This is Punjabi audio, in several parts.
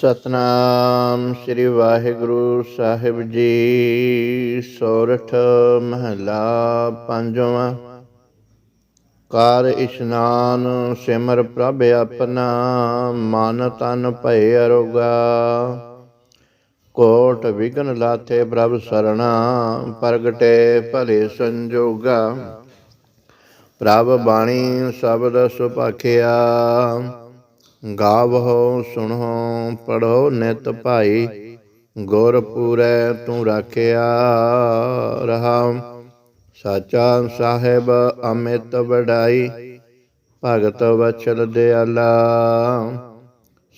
ਸਤਨਾਮ ਸ੍ਰੀ ਵਾਹਿਗੁਰੂ ਸਾਹਿਬ ਜੀ। ਸੋਰਠ ਮਹਲਾ ਪੰਜਵਾਂ। ਕਾਰ ਇਸ਼ਨਾਨ ਸਿਮਰ ਪ੍ਰਭ ਆਪਣਾ, ਮਨ ਤਨ ਭਏ ਅਰੋਗਾ। ਕੋਟ ਵਿਗਨ ਲਾਥੇ ਪ੍ਰਭ ਸਰਣਾ, ਪ੍ਰਗਟੇ ਭਲੇ ਸੰਜੋਗਾ। ਪ੍ਰਭ ਬਾਣੀ ਸ਼ਬਦ ਸੁਭਾਖਿਆ ਗਾਵਹੁ ਸੁਣੋ ਪੜੋ ਨਿਤ ਭਾਈ। ਗੁਰ ਪੂਰੈ ਤੂੰ ਰਾਖਿਆ ਰਹਾ। ਸਾਚਾ ਸਾਹਿਬ ਅਮਿਤ ਵਡਾਈ। ਭਗਤ ਵਚਨ ਦਿਆਲਾ।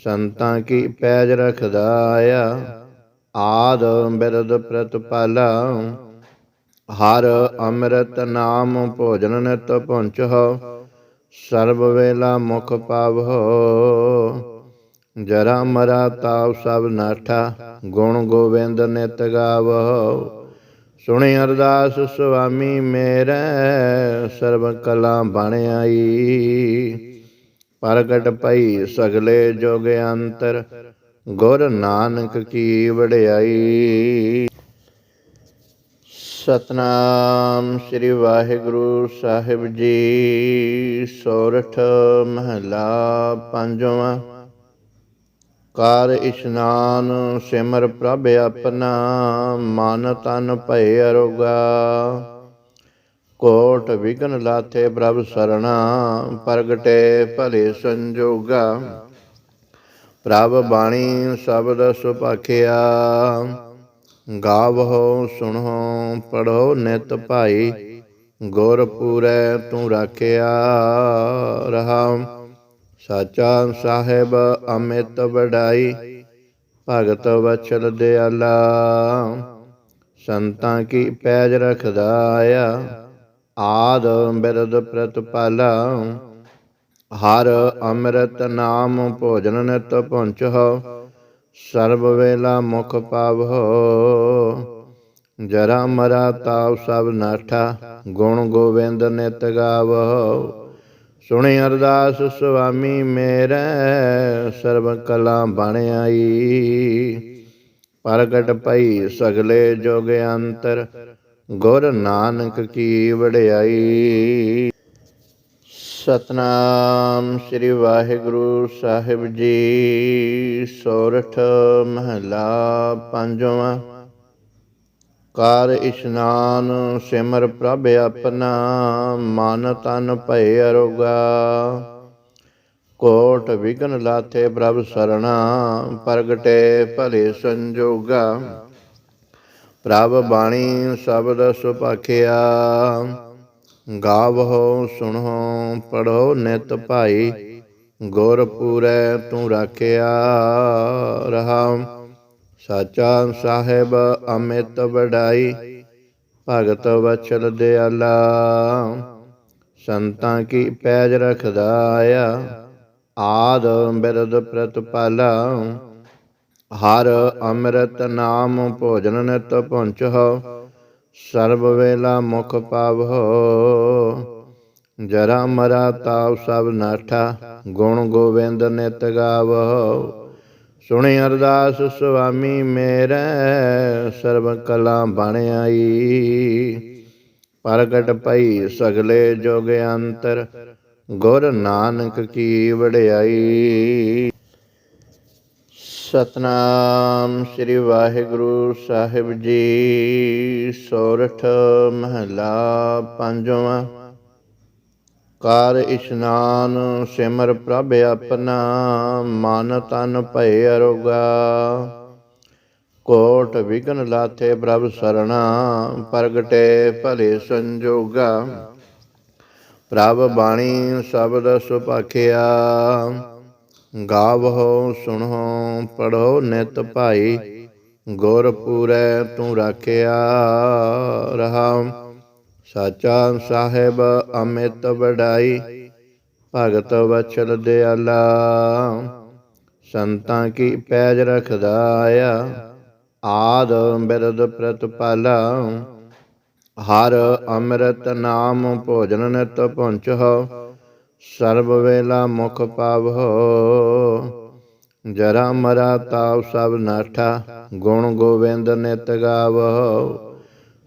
ਸੰਤਾਂ ਕੀ ਪੈਜ ਰਖਦਾ ਆਇਆ ਆਦ ਬਿਰਦ ਪ੍ਰਤਪਾਲਾ। ਹਰ ਅੰਮ੍ਰਿਤ ਨਾਮ ਭੋਜਨ ਨਿਤ ਪਹੁੰਚਹੁ ਸਰਬ ਵੇਲਾ ਮੁਖ ਪਾਵਹੁ ਜਰਾ ਮਰਾ ਤਾਵ ਸਭ ਨਾਠਾ, ਗੁਣ ਗੋਬਿੰਦ ਨਿਤ ਗਾਵਹੁ ਸੁਣੀ ਅਰਦਾਸ ਸੁਆਮੀ ਮੇਰੇ, ਸਰਬ ਕਲਾ ਬਣ ਆਈ। ਪ੍ਰਗਟ ਪਈ ਸਗਲੇ ਜੋਗ ਅੰਤਰ, ਗੁਰ ਨਾਨਕ ਕੀ ਵਡਿਆਈ। ਸਤਨਾਮ ਸ੍ਰੀ ਵਾਹਿਗੁਰੂ ਸਾਹਿਬ ਜੀ। ਸੋਰਠ ਮਹਲਾ ਪੰਜਵਾਂ। ਕਾਰ ਇਸ਼ਨਾਨ ਸਿਮਰ ਪ੍ਰਭ ਆਪਣਾ, ਮਨ ਤਨ ਭਏ ਅਰੋਗਾ। ਕੋਟ ਵਿਗਨ ਲਾਥੇ ਪ੍ਰਭ ਸਰਣਾ, ਪ੍ਰਗਟੇ ਭਲੇ ਸੰਜੋਗਾ। ਪ੍ਰਭ ਬਾਣੀ ਸ਼ਬਦ ਸੁਭਾਖਿਆ ਗਾਵਹੁ ਸੁਣੋ ਪੜੋ ਨਿਤ ਭਾਈ, ਗੁਰ ਪੂਰੈ ਤੂੰ ਰਾਖਿਆ ਰਹਾ। ਸਾਚਾ ਸਾਹਿਬ ਅਮਿਤ ਵਡਾਈ, ਭਗਤ ਵਚਨ ਦਿਆਲਾ। ਸੰਤਾਂ ਕੀ ਪੈਜ ਰਖਦਾ ਆਇਆ ਆਦ ਬਿਰਦ ਪ੍ਰਤਪਾਲਾ। ਹਰ ਅੰਮ੍ਰਿਤ ਨਾਮ ਭੋਜਨ ਨਿਤ ਪਹੁੰਚਹੁ ਸਰਬ ਵੇਲਾ ਮੁਖ ਪਾਵਹੁ ਜਰਾ ਮਰਾ ਤਾਵ ਸਭ ਨਾਠਾ, ਗੁਣ ਗੋਬਿੰਦ ਨਿਤ ਗਾਵਹੁ ਸੁਣੀ ਅਰਦਾਸ, ਸੁਆਮੀ ਮੇਰੇ, ਸਰਬ ਕਲਾ ਬਣ ਆਈ। ਪ੍ਰਗਟ ਪਈ ਸਗਲੇ ਜੋਗ ਅੰਤਰ, ਗੁਰ ਨਾਨਕ ਕੀ ਵਡਿਆਈ। ਸਤਨਾਮ ਸ੍ਰੀ ਵਾਹਿਗੁਰੂ ਸਾਹਿਬ ਜੀ, ਸੋਰਠ ਮਹਲਾ ਪੰਜਵਾਂ। ਕਾਰ ਇਸ਼ਨਾਨ ਸਿਮਰ ਪ੍ਰਭ ਆਪਣਾ, ਮਨ ਤਨ ਭਏ ਅਰੋਗਾ। ਕੋਟ ਵਿਗਨ ਲਾਥੇ ਪ੍ਰਭ ਸਰਣਾ, ਪ੍ਰਗਟੇ ਭਲੇ ਸੰਜੋਗਾ। ਪ੍ਰਭ ਬਾਣੀ ਸ਼ਬਦ ਸੁਭਾਖਿਆ ਗਾਵਹੁ ਸੁਣੋ ਪੜੋ ਨਿਤ ਭਾਈ, ਗੁਰ ਪੂਰੈ ਤੂੰ ਰਾਖਿਆ ਰਹਾ। ਸਾਚਾ ਸਾਹਿਬ ਅਮਿਤ ਵਡਾਈ, ਭਗਤ ਵਚਨ ਦਿਆਲਾ। ਸੰਤਾਂ ਕੀ ਪੈਜ ਰਖਦਾ ਆਇਆ ਆਦ ਬਿਰਦ ਪ੍ਰਤਪਾਲਾ। ਹਰ ਅੰਮ੍ਰਿਤ ਨਾਮ ਭੋਜਨ ਨਿਤ ਪਹੁੰਚਹੁ ਸਰਬ ਵੇਲਾ ਮੁਖ ਪਾਵਹੁ ਜਰਾ ਮਰਾ ਤਾਪ ਸਭ ਨਾਠਾ, ਗੁਣ ਗੋਬਿੰਦ ਨਿਤ ਗਾਵਹੁ ਸੁਣੀ ਅਰਦਾਸ ਸੁਆਮੀ ਮੇਰੇ, ਸਰਬ ਕਲਾ ਬਣ ਆਈ। ਪ੍ਰਗਟ ਪਈ ਸਗਲੇ ਜੋਗ ਅੰਤਰ, ਗੁਰ ਨਾਨਕ ਕੀ ਵਡਿਆਈ। ਸਤਨਾਮ ਸ੍ਰੀ ਵਾਹਿਗੁਰੂ ਸਾਹਿਬ ਜੀ। ਸੋਰਠ ਮਹਲਾ ਪੰਜਵਾਂ। ਕਾਰ ਇਸ਼ਨਾਨ ਸਿਮਰ ਪ੍ਰਭ ਆਪਣਾ, ਮਨ ਤਨ ਭਏ ਅਰੋਗਾ। ਕੋਟ ਵਿਗਨ ਲਾਥੇ ਪ੍ਰਭ ਸਰਣਾ, ਪ੍ਰਗਟੇ ਭਲੇ ਸੰਜੋਗਾ। ਪ੍ਰਭ ਬਾਣੀ ਸ਼ਬਦ ਸੁਭਾਖਿਆ ਗਾਵਹੁ ਸੁਣੋ ਪੜੋ ਨਿਤ ਭਾਈ, ਗੁਰ ਪੂਰੈ ਤੂੰ ਰਾਖਿਆ ਰਹਾ ਸਾਚਾ ਸਾਹਿਬ ਅਮਿਤ ਵਡਾਈ, ਭਗਤ ਵਚਨ ਦਿਆਲਾ। ਸੰਤਾਂ ਕੀ ਪੈਜ ਰਖਦਾ ਆਇਆ ਆਦ ਬਿਰਦ ਪ੍ਰਤਪਾਲਾ। ਹਰ ਅੰਮ੍ਰਿਤ ਨਾਮ ਭੋਜਨ ਨਿਤ ਪਹੁੰਚਹੁ ਸਰਬ ਵੇਲਾ ਮੁਖ ਪਾਵਹੁ ਜਰਾ ਮਰਾ ਤਾਵ ਸਭ ਨਾਠਾ, ਗੁਣ ਗੋਬਿੰਦ ਨਿਤ ਗਾਵੋ।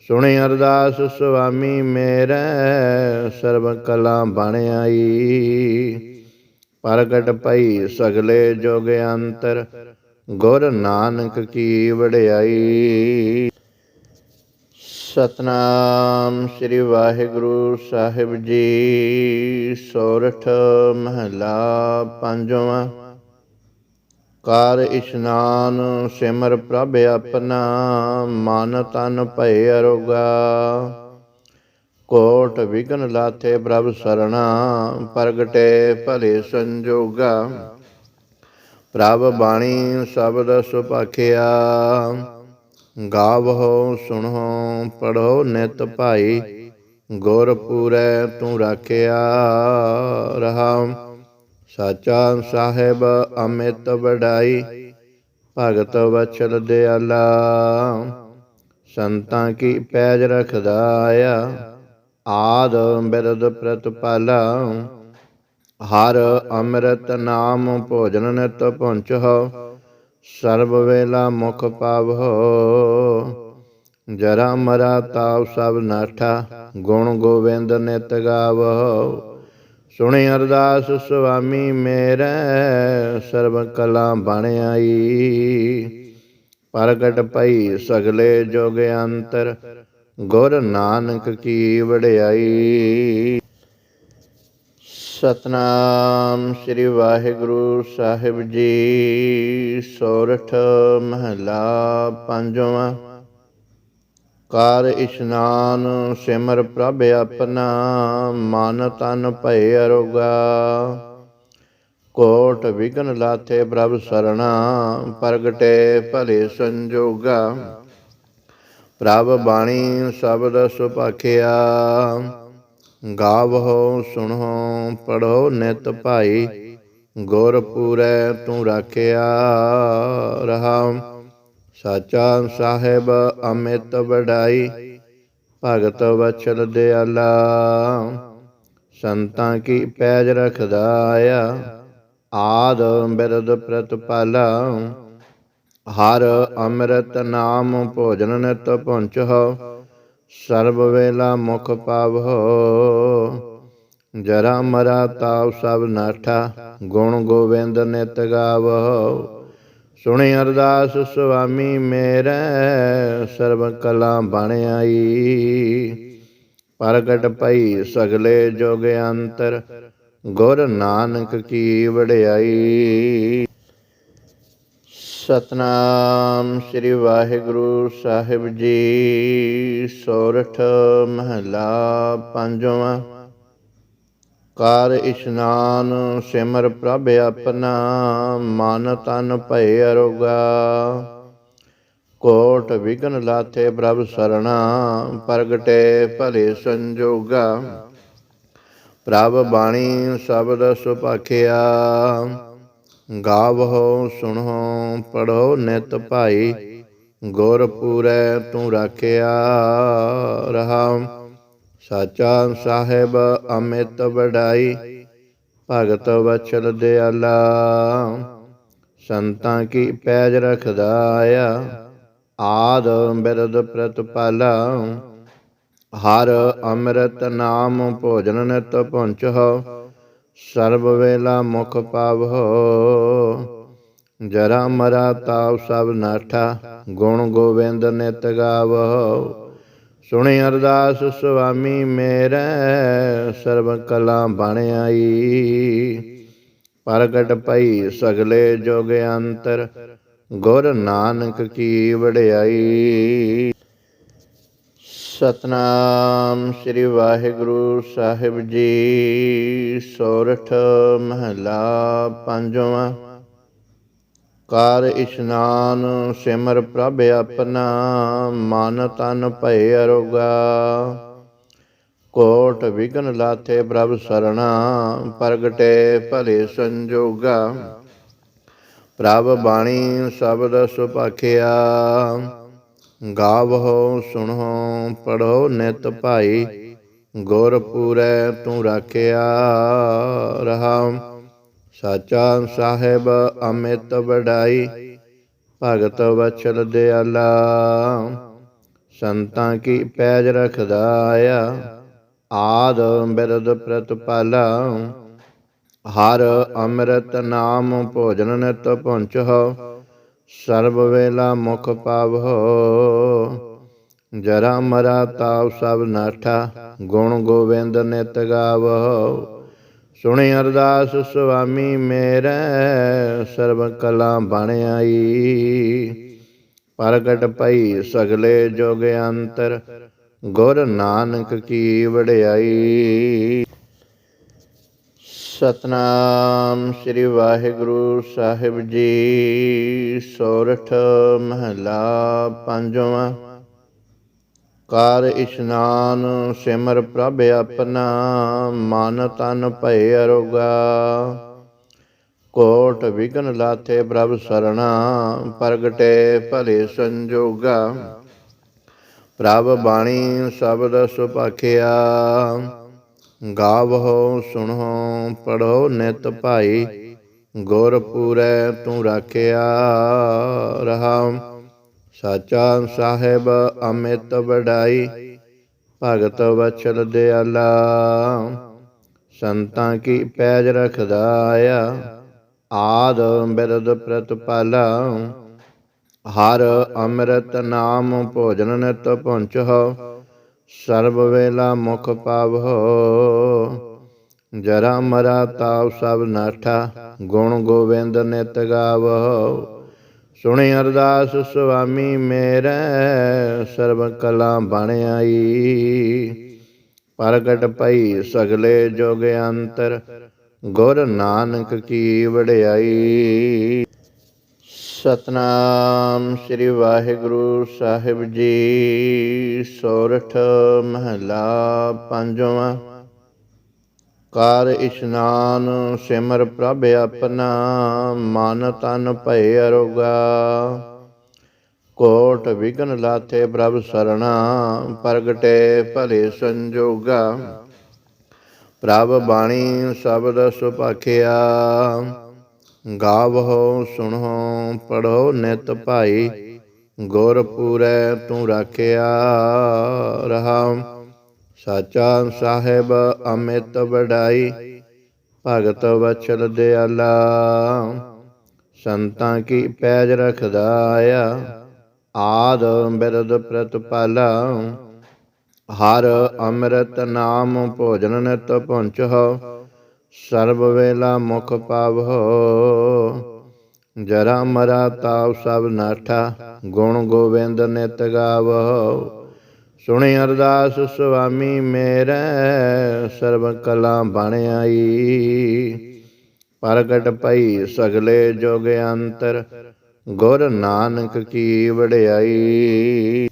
ਸੁਣੀ ਅਰਦਾਸ ਸੁਆਮੀ ਮੇਰੇ, ਸਰਬ ਕਲਾ ਬਣ ਆਈ। ਪ੍ਰਗਟ ਪਈ ਸਗਲੇ ਜੋਗ ਅੰਤਰ, ਗੁਰ ਨਾਨਕ ਕੀ ਵਡਿਆਈ। ਸਤਨਾਮ ਸ੍ਰੀ ਵਾਹਿਗੁਰੂ ਸਾਹਿਬ ਜੀ। ਸੋਰਠ ਮਹਲਾ ਪੰਜਵਾਂ। ਕਾਰ ਇਸ਼ਨਾਨ ਸਿਮਰ ਪ੍ਰਭ ਆਪਣਾ, ਮਨ ਤਨ ਭਏ ਅਰੋਗਾ। ਕੋਟ ਵਿਗਨ ਲਾਥੇ ਪ੍ਰਭ ਸਰਣਾ, ਪ੍ਰਗਟੇ ਭਲੇ ਸੰਜੋਗਾ। ਪ੍ਰਭ ਬਾਣੀ ਸ਼ਬਦ ਸੁਪਾਖਿਆ। ਗਾਵੋ ਸੁਣੋ ਪੜੋ ਨਿਤ ਭਾਈ, ਗੁਰ ਪੂਰੈ ਤੂੰ ਰਾਖਿਆ ਰਹਾ। ਸਾਚਾ ਸਾਹਿਬ ਅਮਿਤ ਵਡਾਈ, ਭਗਤ ਵਚਨ ਦਿਆਲਾ। ਸੰਤਾਂ ਕੀ ਪੈਜ ਰਖਦਾ ਆਇਆ ਆਦ ਬਿਰਦ ਪ੍ਰਤਪਾਲਾ। ਹਰ ਅੰਮ੍ਰਿਤ ਨਾਮ ਭੋਜਨ ਨਿਤ ਪਹੁੰਚੋ ਸਰਬ ਵੇਲਾ ਮੁਖ ਪਾਵੋ। ਜਰਾ ਮਰਾ ਤਾਵ ਸਭ ਨਾਠਾ, ਗੁਣ ਗੋਬਿੰਦ ਨਿਤ ਗਾਵੋ। ਸੁਣੀ ਅਰਦਾਸ ਸੁਆਮੀ ਮੇਰੇ, ਸਰਬ ਕਲਾ ਬਣ ਆਈ। ਪ੍ਰਗਟ ਪਈ ਸਗਲੇ ਜੋਗ ਅੰਤਰ, ਗੁਰ ਨਾਨਕ ਕੀ ਵਡਿਆਈ। ਸਤਨਾਮ ਸ੍ਰੀ ਵਾਹਿਗੁਰੂ ਸਾਹਿਬ ਜੀ। ਸੋਰਠ ਮਹਲਾ ਪੰਜਵਾਂ। ਕਾਰ ਇਸ਼ਨਾਨ ਸਿਮਰ ਪ੍ਰਭ ਆਪਣਾ, ਮਨ ਤਨ ਭਏ ਅਰੋਗਾ। ਕੋਟ ਵਿਗਨ ਲਾਥੇ ਪ੍ਰਭ ਸਰਣਾ, ਪ੍ਰਗਟੇ ਭਲੇ ਸੰਜੋਗਾ। ਪ੍ਰਭ ਬਾਣੀ ਸ਼ਬਦ ਸੁਪਾਖਿਆ ਗਾਵੋ ਸੁਣੋ ਪੜੋ ਨਿਤ ਭਾਈ, ਗੁਰ ਪੂਰੈ ਤੂੰ ਰਾਖਿਆ ਰਹਾ। ਸਾਚਾ ਸਾਹਿਬ ਅਮਿਤ ਵਡਾਈ, ਭਗਤ ਵਚਨ ਦਿਆਲਾ। ਸੰਤਾਂ ਕੀ ਪੈਜ ਰਖਦਾ ਆਇਆ, ਆਦ ਬਿਰਦ ਪ੍ਰਤਪਾਲਾ। ਹਰ ਅੰਮ੍ਰਿਤ ਨਾਮ ਭੋਜਨ ਨਿਤ ਪਹੁੰਚੋ ਸਰਬ ਵੇਲਾ ਮੁਖ ਪਾਵੋ। ਜਰਾ ਮਰਾ ਤਾਪ ਸਭ ਨਾਠਾ, ਗੁਣ ਗੋਬਿੰਦ ਨਿਤ ਗਾਵੋ। ਸੁਣੀ ਅਰਦਾਸ ਸੁਆਮੀ ਮੇਰੇ, ਸਰਬ ਕਲਾ ਬਣ ਆਈ। ਪ੍ਰਗਟ ਪਈ ਸਗਲੇ ਜੋਗ ਅੰਤਰ, ਗੁਰ ਨਾਨਕ ਕੀ ਵਡਿਆਈ। ਸਤਨਾਮ ਸ੍ਰੀ ਵਾਹਿਗੁਰੂ ਸਾਹਿਬ ਜੀ। ਸੋਰਠ ਮਹਲਾ ਪੰਜਵਾਂ। ਕਾਰ ਇਸ਼ਨਾਨ ਸਿਮਰ ਪ੍ਰਭ ਆਪਣਾ, ਮਨ ਤਨ ਭਏ ਅਰੋਗਾ। ਕੋਟ ਵਿਗਨ ਲਾਥੇ ਪ੍ਰਭ ਸਰਣਾ, ਪ੍ਰਗਟੇ ਭਲੇ ਸੰਜੋਗਾ। ਪ੍ਰਭ ਬਾਣੀ ਸ਼ਬਦ ਸੁਪਾਖਿਆ। ਗਾਵੋ ਸੁਣੋ ਪੜੋ ਨਿਤ ਭਾਈ, ਗੁਰ ਪੂਰੈ ਤੂੰ ਰਾਖਿਆ ਰਹਾ ਸਾਚਾ ਸਾਹਿਬ ਅਮਿਤ ਵਡਾਈ, ਭਗਤ ਵਚਨ ਦਿਆਲਾ। ਸੰਤਾਂ ਕੀ ਪੈਜ ਰਖਦਾ ਆਇਆ ਆਦ ਬਿਰਦ ਪ੍ਰਤਪਾਲਾ। ਹਰ ਅੰਮ੍ਰਿਤ ਨਾਮ ਭੋਜਨ ਨਿਤ ਪਹੁੰਚੋ ਸਰਬ ਵੇਲਾ ਮੁਖ ਪਾਵੋ। ਜਰਾ ਮਰਾ ਤਾਪ ਸਭ ਨਾਠਾ, ਗੁਣ ਗੋਬਿੰਦ ਨਿਤ ਗਾਵੋ। ਸੁਣੀ ਅਰਦਾਸ, ਸੁਆਮੀ ਮੇਰੇ, ਸਰਬ ਕਲਾ ਬਣ ਆਈ। ਪ੍ਰਗਟ ਪਈ ਸਗਲੇ ਜੋਗ ਅੰਤਰ, ਗੁਰ ਨਾਨਕ ਕੀ ਵਡਿਆਈ। ਸਤਨਾਮ ਸ੍ਰੀ ਵਾਹਿਗੁਰੂ ਸਾਹਿਬ ਜੀ। ਸੋਰਠ ਮਹਲਾ ਪੰਜਵਾਂ। ਕਾਰ ਇਸ਼ਨਾਨ ਸਿਮਰ ਪ੍ਰਭ ਆਪਣਾ, ਮਨ ਤਨ ਭਏ ਅਰੋਗਾ। ਕੋਟ ਵਿਗਨ ਲਾਥੇ ਪ੍ਰਭ ਸਰਣਾ, ਪ੍ਰਗਟੇ ਭਲੇ ਸੰਜੋਗਾ। ਪ੍ਰਭ ਬਾਣੀ ਸ਼ਬਦ ਸੁਪਾਖਿਆ ਗਾਵੋ ਸੁਣੋ ਪੜੋ ਨਿਤ ਭਾਈ, ਗੁਰ ਪੂਰੈ ਤੂੰ ਰਾਖਿਆ ਰਹਾ। ਸਾਚਾ ਸਾਹਿਬ ਅਮਿਤ ਵਡਾਈ, ਭਗਤ ਵਚਲ ਦਿਆਲਾ। ਸੰਤਾਂ ਕੀ ਪੈਜ ਰਖਦਾ ਆਇਆ ਆਦ ਬਿਰਦ ਪ੍ਰਤਪਾਲਾ। ਹਰ ਅੰਮ੍ਰਿਤ ਨਾਮ ਭੋਜਨ ਨਿਤ ਪਹੁੰਚਹੁ ਸਰਬ ਵੇਲਾ ਮੁਖ ਪਾਵਹੁ ਜਰਾ ਮਰਾ ਤਾਪ ਸਭ ਨਾਠਾ, ਗੁਣ ਗੋਬਿੰਦ ਨਿਤ ਗਾਵਹੁ ਸੁਣੀ ਅਰਦਾਸ ਸੁਆਮੀ ਮੇਰੇ, ਸਰਬ ਕਲਾ ਬਣ ਆਈ। ਪ੍ਰਗਟ ਪਈ ਸਗਲੇ ਜੋਗ ਅੰਤਰ, ਗੁਰ ਨਾਨਕ ਕੀ ਵਡਿਆਈ। ਸਤਨਾਮ ਸ੍ਰੀ ਵਾਹਿਗੁਰੂ ਸਾਹਿਬ ਜੀ, ਸੋਰਠ ਮਹਲਾ ਪੰਜਵਾਂ। ਕਾਰ ਇਸ਼ਨਾਨ ਸਿਮਰ ਪ੍ਰਭ ਆਪਣਾ, ਮਨ ਤਨ ਭਏ ਅਰੋਗਾ। ਕੋਟ ਵਿਗਨ ਲਾਥੇ ਪ੍ਰਭ ਸਰਣਾ, ਪ੍ਰਗਟੇ ਭਲੇ ਸੰਜੋਗਾ। ਪ੍ਰਭ ਬਾਣੀ ਸ਼ਬਦ ਸੁਭਾਖਿਆ। ਗਾਵਹੁ ਸੁਣੋ ਪੜੋ ਨਿਤ ਭਾਈ, ਗੁਰ ਪੂਰੈ ਤੂੰ ਰਾਖਿਆ ਰਹਾ ਸਾਚਾ ਸਾਹਿਬ ਅਮਿਤ ਵਡਾਈ, ਭਗਤ ਵਚਲ ਦਿਆਲਾ। ਸੰਤਾਂ ਕੀ ਪੈਜ ਰਖਦਾ ਆਇਆ ਆਦ ਬਿਰਦ ਪ੍ਰਤਪਾਲਾ। ਹਰ ਅੰਮ੍ਰਿਤ ਨਾਮ ਭੋਜਨ ਨਿਤ ਪਹੁੰਚਹੁ ਸਰਬ ਵੇਲਾ ਮੁਖ ਪਾਵਹੁ ਜਰਾ ਮਰਾ ਤਾਪ ਸਭ ਨਾਠਾ, ਗੁਣ ਗੋਬਿੰਦ ਨਿਤ ਗਾਵਹੁ ਸੁਣੀ ਅਰਦਾਸ ਸੁਆਮੀ ਮੇਰੇ, ਸਰਬ ਕਲਾ ਬਣ ਆਈ। ਪ੍ਰਗਟ ਪਈ ਸਗਲੇ ਜੋਗ ਅੰਤਰ, ਗੁਰ ਨਾਨਕ ਕੀ ਵਡਿਆਈ। ਸਤਨਾਮ ਸ੍ਰੀ ਵਾਹਿਗੁਰੂ ਸਾਹਿਬ ਜੀ। ਸੋਰਠ ਮਹਲਾ ਪੰਜਵਾਂ। ਕਾਰ ਇਸ਼ਨਾਨ ਸਿਮਰ ਪ੍ਰਭ ਆਪਣਾ, ਮਨ ਤਨ ਭਏ ਅਰੋਗਾ। ਕੋਟ ਵਿਗਨ ਲਾਥੇ ਪ੍ਰਭ ਸਰਣਾ, ਪ੍ਰਗਟੇ ਭਲੇ ਸੰਜੋਗਾ। ਪ੍ਰਭ ਬਾਣੀ ਸ਼ਬਦ ਸੁਭਾਖਿਆ ਗਾਵਹੁ ਸੁਣੋ ਪੜੋ ਨਿਤ ਭਾਈ, ਗੁਰ ਤੂੰ ਰਾਖਿਆ ਰਹਾ। ਸਾਚਾ ਸਾਹਿਬ ਅਮਿਤ ਵਡਾਈ, ਭਗਤ ਵਚਨ ਦਿਆਲਾ। ਸੰਤਾਂ ਕੀ ਪੈਜ ਰਖਦਾ ਆਇਆ ਆਦ ਬਿਰਦ ਪ੍ਰਤਪਾਲਾ। ਹਰ ਅੰਮ੍ਰਿਤ ਨਾਮ ਭੋਜਨ ਨਿਤ ਪਹੁੰਚਹੁ ਸਰਬ ਵੇਲਾ ਮੁਖ ਪਾਵਹੁ ਜਰਾ ਮਰਾ ਤਾਪ ਸਭ ਨਾਠਾ, ਗੁਣ ਗੋਬਿੰਦ ਨਿਤ ਗਾਵਹੁ ਸੁਣੀ ਅਰਦਾਸ ਸੁਆਮੀ ਮੇਰੇ, ਸਰਬ ਕਲਾ ਬਣ ਆਈ। ਪ੍ਰਗਟ ਪਈ ਸਗਲੇ ਜੋਗ ਅੰਤਰ, ਗੁਰ ਨਾਨਕ ਕੀ ਵਡਿਆਈ।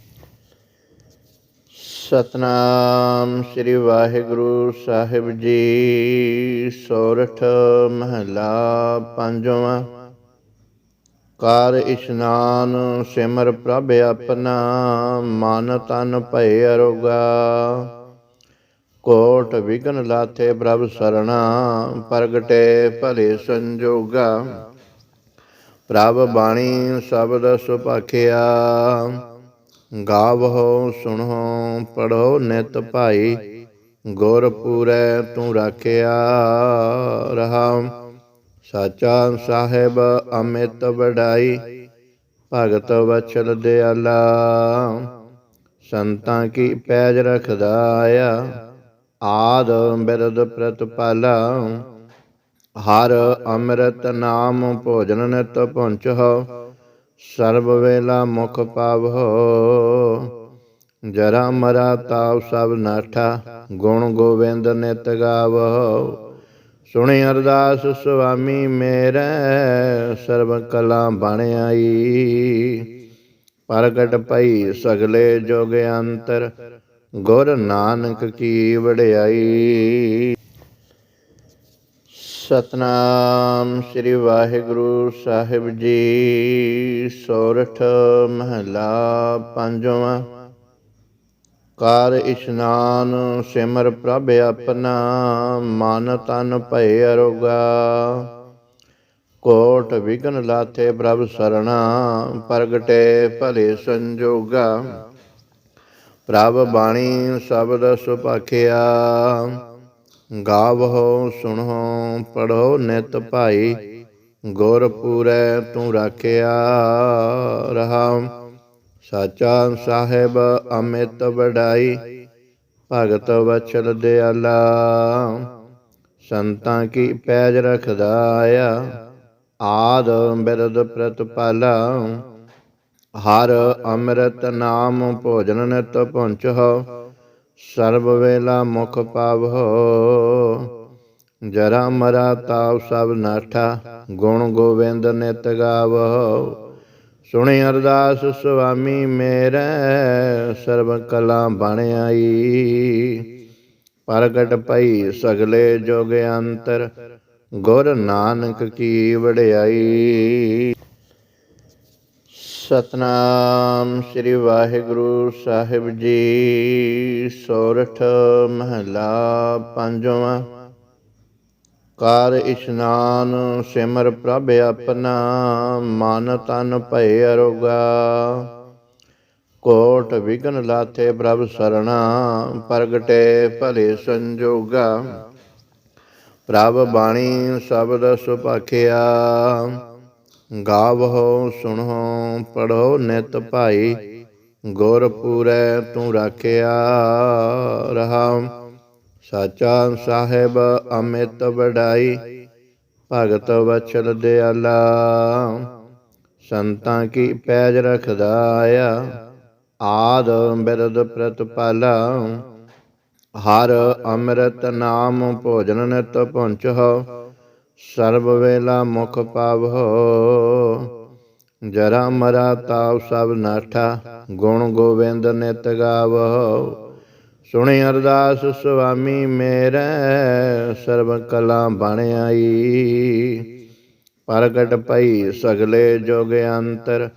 ਸਤਨਾਮ ਸ੍ਰੀ ਵਾਹਿਗੁਰੂ ਸਾਹਿਬ ਜੀ। ਸੋਰਠ ਮਹਲਾ ਪੰਜਵਾਂ। ਕਾਰ ਇਸ਼ਨਾਨ ਸਿਮਰ ਪ੍ਰਭ ਆਪਣਾ, ਮਨ ਤਨ ਭਏ ਅਰੋਗਾ। ਕੋਟ ਵਿਗਨ ਲਾਥੇ ਪ੍ਰਭ ਸਰਣਾ, ਪ੍ਰਗਟੇ ਭਲੇ ਸੰਜੋਗਾ। ਪ੍ਰਭ ਬਾਣੀ ਸ਼ਬਦ ਸੁਭਾਖਿਆ। ਗਾਵਹੁ ਸੁਣੋ ਪੜੋ ਨਿਤ ਭਾਈ, ਗੁਰ ਪੂਰੈ ਤੂੰ ਰਾਖਿਆ ਰਹਾ। ਸਾਚਾ ਸਾਹਿਬ ਅਮਿਤ ਵਡਾਈ, ਭਗਤ ਵਚਲ ਦਿਆਲਾ। ਸੰਤਾਂ ਕੀ ਪੈਜ ਰਖਦਾ ਆਇਆ, ਆਦ ਬਿਰਦ ਪ੍ਰਤਪਾਲਾ। ਹਰ ਅੰਮ੍ਰਿਤ ਨਾਮ ਭੋਜਨ ਨਿਤ ਪਹੁੰਚਹੁ ਸਰਬ ਵੇਲਾ ਮੁਖ ਪਾਵਹੁ ਜਰਾ ਮਰਾ ਤਾਪ ਸਭ ਨਾਠਾ, ਗੁਣ ਗੋਬਿੰਦ ਨਿਤ ਗਾਵਹੁ ਸੁਣੀ ਅਰਦਾਸ ਸੁਆਮੀ ਮੇਰੇ, ਸਰਬ ਕਲਾ ਬਣ ਆਈ। ਪ੍ਰਗਟ ਪਈ ਸਗਲੇ ਜੋਗ ਅੰਤਰ, ਗੁਰ ਨਾਨਕ ਕੀ ਵਡਿਆਈ। ਸਤਨਾਮ ਸ੍ਰੀ ਵਾਹਿਗੁਰੂ ਸਾਹਿਬ ਜੀ। ਸੋਰਠ ਮਹਲਾ ਪੰਜਵਾਂ। ਕਾਰ ਇਸ਼ਨਾਨ ਸਿਮਰ ਪ੍ਰਭ ਆਪਣਾ, ਮਨ ਤਨ ਭਏ ਅਰੋਗਾ। ਕੋਟ ਵਿਗਨ ਲਾਥੇ ਪ੍ਰਭ ਸਰਣਾ, ਪ੍ਰਗਟੇ ਭਲੇ ਸੰਜੋਗਾ। ਪ੍ਰਭ ਬਾਣੀ ਸ਼ਬਦ ਸੁਭਾਖਿਆ। ਗਾਵਹੁ, ਸੁਣਹੁ ਪੜੋ ਨਿਤ ਭਾਈ, ਗੁਰ ਪੂਰੈ ਤੂੰ ਰਾਖਿਆ ਰਹਾਮ ਸਾਚਾ ਸਾਹਿਬ ਅਮਿਤ ਵਡਾਈ, ਭਗਤ ਵਚਲ ਦਿਆਲਾ। ਸੰਤਾਂ ਕੀ ਪੈਜ ਰਖਦਾ ਆਇਆ ਆਦ ਬਿਰਦ ਪ੍ਰਤਪਾਲਾ। ਹਰ ਅੰਮ੍ਰਿਤ ਨਾਮ ਭੋਜਨ ਨਿਤ ਪਹੁੰਚਹੁ ਸਰਬ ਵੇਲਾ ਮੁਖ ਪਾਵਹੁ ਜਰਾ ਮਰਾ ਤਾਵ ਸਭ ਨਾਠਾ, ਗੁਣ ਗੋਬਿੰਦ ਨਿਤ ਗਾਵਹੁ ਸੁਣੀ ਅਰਦਾਸ ਸੁਆਮੀ ਮੇਰੇ, ਸਰਬ ਕਲਾ ਬਣ ਆਈ। ਪ੍ਰਗਟ ਪਈ ਸਗਲੇ ਜੋਗ ਅੰਤਰ, ਗੁਰ ਨਾਨਕ ਕੀ ਵਡਿਆਈ। ਸਤਨਾਮ ਸ੍ਰੀ ਵਾਹਿਗੁਰੂ ਸਾਹਿਬ ਜੀ। ਸੋਰਠ ਮਹਲਾ ਪੰਜਵਾਂ। ਕਾਰ ਇਸ਼ਨਾਨ ਸਿਮਰ ਪ੍ਰਭ ਆਪਣਾ, ਮਨ ਤਨ ਭਏ ਅਰੋਗਾ। ਕੋਟ ਵਿਗਨ ਲਾਥੇ ਪ੍ਰਭ ਸਰਣਾ, ਪ੍ਰਗਟੇ ਭਲੇ ਸੰਜੋਗਾ। ਪ੍ਰਭ ਬਾਣੀ ਸ਼ਬਦ ਸੁਭਾਖਿਆ। ਗਾਵਹੁ, ਸੁਣਹੁ ਪੜੋ ਨਿਤ ਭਾਈ, ਗੁਰ ਪੂਰੈ ਤੂੰ ਰਾਖਿਆ ਰਹਾਮ ਸਾਚਾ ਸਾਹਿਬ ਅਮਿਤ ਵਡਾਈ, ਭਗਤ ਵਚਲ ਦਿਆਲਾ। ਸੰਤਾਂ ਕੀ ਪੈਜ ਰਖਦਾ ਆਇਆ, ਆਦ ਬਿਰਦ ਪ੍ਰਤਪਾਲਾ। ਹਰ ਅੰਮ੍ਰਿਤ ਨਾਮ ਭੋਜਨ ਨਿਤ ਪਹੁੰਚਹੁ ਸਰਬ ਵੇਲਾ ਮੁਖ ਪਾਵਹੁ ਜਰਾ ਮਰਾ ਤਾਪ ਸਭ ਨਾਠਾ, ਗੁਣ ਗੋਬਿੰਦ ਨਿਤ ਗਾਵਹੁ ਸੁਣੀ ਅਰਦਾਸ ਸੁਆਮੀ ਮੇਰੇ, ਸਰਬ ਕਲਾ ਬਣ ਆਈ। ਪ੍ਰਗਟ ਪਈ ਸਗਲੇ ਜੋਗ ਅੰਤਰ,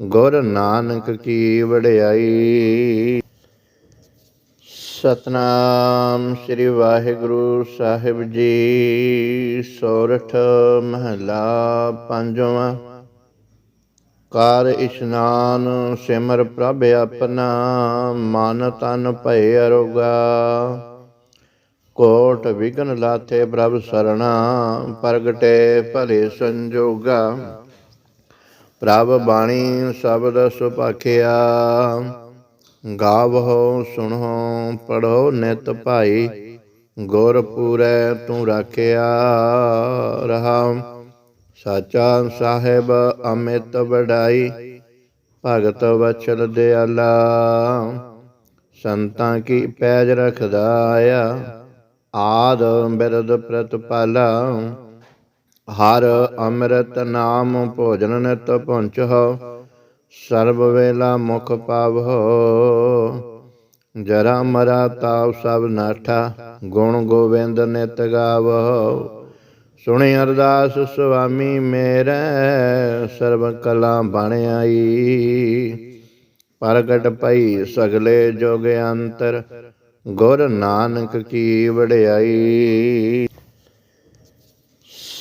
ਗੁਰ ਨਾਨਕ ਕੀ ਵਡਿਆਈ। ਸਤਨਾਮ ਸ੍ਰੀ ਵਾਹਿਗੁਰੂ ਸਾਹਿਬ ਜੀ, ਸੋਰਠ ਮਹਲਾ ਪੰਜਵਾਂ। ਕਾਰ ਇਸ਼ਨਾਨ ਸਿਮਰ ਪ੍ਰਭ ਆਪਣਾ, ਮਨ ਤਨ ਭਏ ਅਰੋਗਾ। ਕੋਟ ਵਿਗਨ ਲਾਥੇ ਪ੍ਰਭ ਸਰਣਾ, ਪ੍ਰਗਟੇ ਭਲੇ ਸੰਜੋਗਾ। ਪ੍ਰਭ ਬਾਣੀ ਸ਼ਬਦ ਸੁਭਾਖਿਆ ਗਾਵਹੁ, ਸੁਣਹੁ ਪੜੋ ਨਿਤ ਭਾਈ, ਗੁਰ ਪੂਰੈ ਤੂੰ ਰਾਖਿਆ ਰਹਾਮ ਸਾਚਾ ਸਾਹਿਬ ਅਮਿਤ ਵਡਾਈ, ਭਗਤ ਵਚਲ ਦਿਆਲਾ। ਸੰਤਾਂ ਕੀ ਪੈਜ ਰਖਦਾ ਆਇਆ ਆਦ ਬਿਰਦ ਪ੍ਰਤਪਾਲਾ। ਹਰ ਅੰਮ੍ਰਿਤ ਨਾਮ ਭੋਜਨ ਨਿਤ ਪਹੁੰਚਹੁ ਸਰਬ ਵੇਲਾ ਮੁਖ ਪਾਵਹੁ ਜਰਾ ਮਰਾ ਤਾਪ ਸਭ ਨਾਠਾ, ਗੁਣ ਗੋਬਿੰਦ ਨਿਤ ਗਾਵਹੁ ਸੁਣੀ ਅਰਦਾਸ, ਸੁਆਮੀ ਮੇਰੇ, ਸਰਬ ਕਲਾ ਬਣ ਆਈ। ਪ੍ਰਗਟ ਪਈ ਸਗਲੇ ਜੋਗ ਅੰਤਰ, ਗੁਰ ਨਾਨਕ ਕੀ ਵਡਿਆਈ।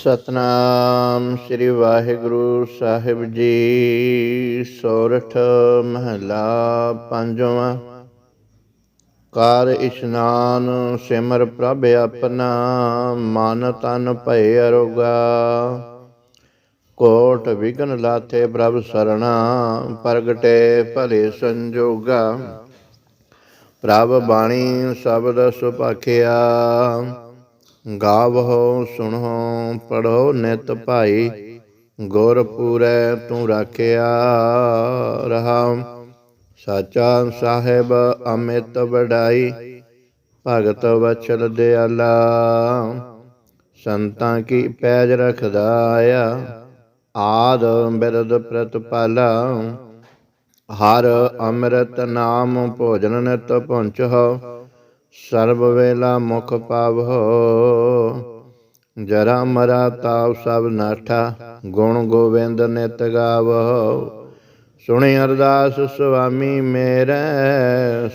ਸਤਨਾਮ ਸ੍ਰੀ ਵਾਹਿਗੁਰੂ ਸਾਹਿਬ ਜੀ। ਸੋਰਠ ਮਹਲਾ ਪੰਜਵਾਂ। ਕਾਰ ਇਸ਼ਨਾਨ ਸਿਮਰ ਪ੍ਰਭ ਆਪਣਾ, ਮਨ ਤਨ ਭਏ ਅਰੋਗਾ। ਕੋਟ ਵਿਗਨ ਲਾਥੇ ਪ੍ਰਭ ਸਰਣਾ, ਪ੍ਰਗਟੇ ਭਲੇ ਸੰਜੋਗਾ। ਪ੍ਰਭ ਬਾਣੀ ਸ਼ਬਦ ਸੁਭਾਖਿਆ। ਗਾਵਹੁ, ਸੁਣਹੁ ਪੜੋ ਨਿਤ ਭਾਈ, ਗੁਰ ਪੂਰੈ ਤੂੰ ਰਾਖਿਆ ਰਹਾਮ ਸਾਚਾ ਸਾਹਿਬ ਅਮਿਤ ਵਡਾਈ, ਭਗਤ ਵਚਲ ਦਿਆਲਾ। ਸੰਤਾਂ ਕੀ ਪੈਜ ਰਖਦਾ ਆਇਆ ਆਦ ਬਿਰਦ ਪ੍ਰਤਪਾਲਾ। ਹਰ ਅੰਮ੍ਰਿਤ ਨਾਮ ਭੋਜਨ ਨਿਤ ਪਹੁੰਚਹੁ ਸਰਬ ਵੇਲਾ ਮੁਖ ਪਾਵਹੁ ਜਰਾ ਮਰਾ ਤਾਪ ਸਭ ਨਾਠਾ, ਗੁਣ ਗੋਬਿੰਦ ਨਿਤ ਗਾਵਹੁ ਸੁਣੀ ਅਰਦਾਸ ਸੁਆਮੀ ਮੇਰੇ,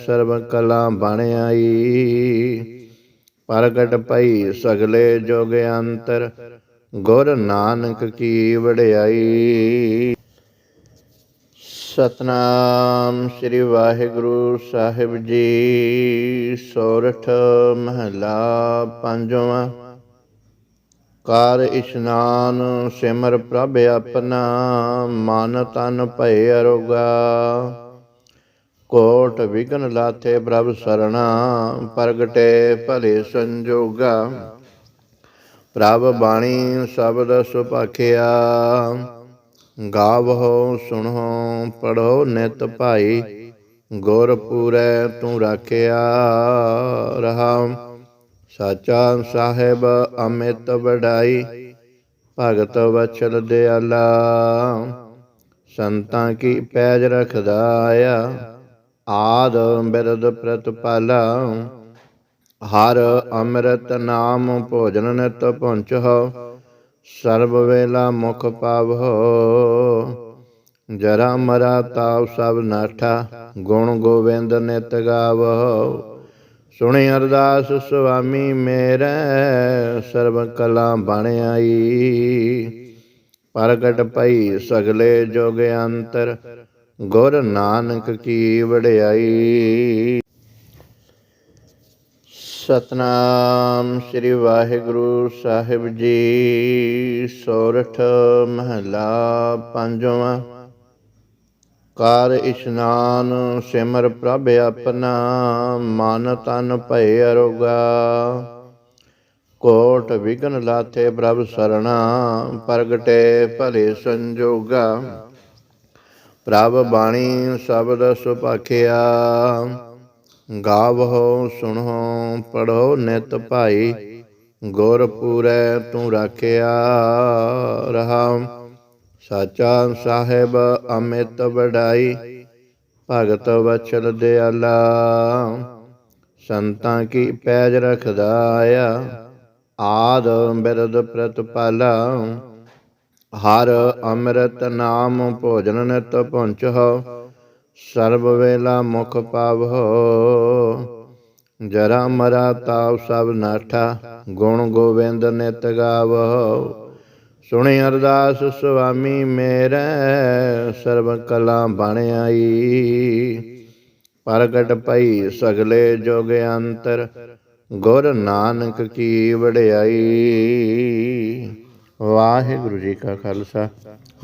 ਸਰਬ ਕਲਾ ਬਣ ਆਈ। ਪ੍ਰਗਟ ਪਈ ਸਗਲੇ ਜੋਗ ਅੰਤਰ, ਗੁਰ ਨਾਨਕ ਕੀ ਵਡਿਆਈ। ਸਤਨਾਮ ਸ੍ਰੀ ਵਾਹਿਗੁਰੂ ਸਾਹਿਬ ਜੀ। ਸੋਰਠ ਮਹਲਾ ਪੰਜਵਾਂ। ਕਰ ਇਸ਼ਨਾਨ ਸਿਮਰ ਪ੍ਰਭ ਆਪਣਾ, ਮਨ ਤਨ ਭਏ ਅਰੋਗਾ। ਕੋਟ ਵਿਗਨ ਲਾਥੇ ਪ੍ਰਭ ਸਰਣਾ, ਪ੍ਰਗਟੇ ਭਲੇ ਸੰਜੋਗਾ। ਪ੍ਰਭ ਬਾਣੀ ਸ਼ਬਦ ਸੁਪਾਖਿਆ। ਗਾਵੋ ਸੁਣੋ ਪੜੋ ਨਿਤ ਭਾਈ, ਗੁਰ ਪੂਰੈ ਤੂੰ ਰਾਖਿਆ ਰਹਾ ਸਾਚਾ ਸਾਹਿਬ ਅਮਿਤ ਵਡਾਈ, ਭਗਤ ਵਚਲ ਦਿਆਲਾ। ਸੰਤਾਂ ਕੀ ਪੈਜ ਰਖਦਾ ਆਇਆ ਆਦ ਬਿਰਦ ਪ੍ਰਤਪਾਲਾ। ਹਰ ਅੰਮ੍ਰਿਤ ਨਾਮ ਭੋਜਨ ਨਿਤ ਪਹੁੰਚਹੁ ਸਰਬ ਵੇਲਾ ਮੁਖ ਪਾਵਹੁ ਜਰਾ ਮਰਾ ਤਾਪ ਸਭ ਨਾਠਾ, ਗੁਣ ਗੋਬਿੰਦ ਨਿਤ ਗਾਵਹੁ ਸੁਣੀ ਅਰਦਾਸ ਸੁਆਮੀ ਮੇਰੇ, ਸਰਬ ਕਲਾ ਬਣ ਆਈ। ਪ੍ਰਗਟ ਪਈ ਸਗਲੇ ਜੋਗ ਅੰਤਰ, ਗੁਰ ਨਾਨਕ ਕੀ ਵਡਿਆਈ। ਸਤਨਾਮ ਸ੍ਰੀ ਵਾਹਿਗੁਰੂ ਸਾਹਿਬ ਜੀ, ਸੋਰਠ ਮਹਲਾ ਪੰਜਵਾਂ। ਕਰ ਇਸ਼ਨਾਨ ਸਿਮਰ ਪ੍ਰਭ ਆਪਣਾ, ਮਨ ਤਨ ਭਏ ਅਰੋਗਾ। ਕੋਟ ਵਿਗਨ ਲਾਥੇ ਪ੍ਰਭ ਸਰਣਾ, ਪ੍ਰਗਟੇ ਭਲੇ ਸੰਜੋਗਾ। ਪ੍ਰਭ ਬਾਣੀ ਸ਼ਬਦ ਸੁਪਾਖਿਆ। ਗਾਵੋ ਸੁਣੋ ਪੜੋ ਨਿਤ ਭਾਈ, ਗੁਰ ਪੂਰੈ ਤੂੰ ਰਾਖਿਆ ਰਹਾ ਸਾਚਾ ਸਾਹਿਬ ਅਮਿਤ ਵਡਾਈ, ਭਗਤ ਵਚਲ ਦਿਆਲਾ। ਸੰਤਾਂ ਕੀ ਪੈਜ ਰਖਦਾ ਆਇਆ ਆਦ ਬਿਰਦ ਪ੍ਰਤਪਾਲਾ। ਹਰ ਅੰਮ੍ਰਿਤ ਨਾਮ ਭੋਜਨ ਨਿਤ ਪਹੁੰਚਹੁ ਸਰਬ ਵੇਲਾ ਮੁਖ ਪਾਵਹੁ ਜਰਾ ਮਰਾ ਤਾਪ ਸਭ ਨਾਠਾ, ਗੁਣ ਗੋਬਿੰਦ ਨਿਤ ਗਾਵਹੁ ਸੁਣੀ ਅਰਦਾਸ, ਸੁਆਮੀ ਮੇਰੇ, ਸਰਬ ਕਲਾ ਬਣ ਆਈ। ਪ੍ਰਗਟ ਪਈ ਸਗਲੇ ਜੋਗ ਅੰਤਰ, ਗੁਰ ਨਾਨਕ ਕੀ ਵਡਿਆਈ। ਵਾਹਿਗੁਰੂ ਜੀ ਕਾ ਖਾਲਸਾ,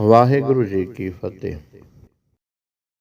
ਵਾਹਿਗੁਰੂ ਜੀ ਕੀ ਫਤਿਹ।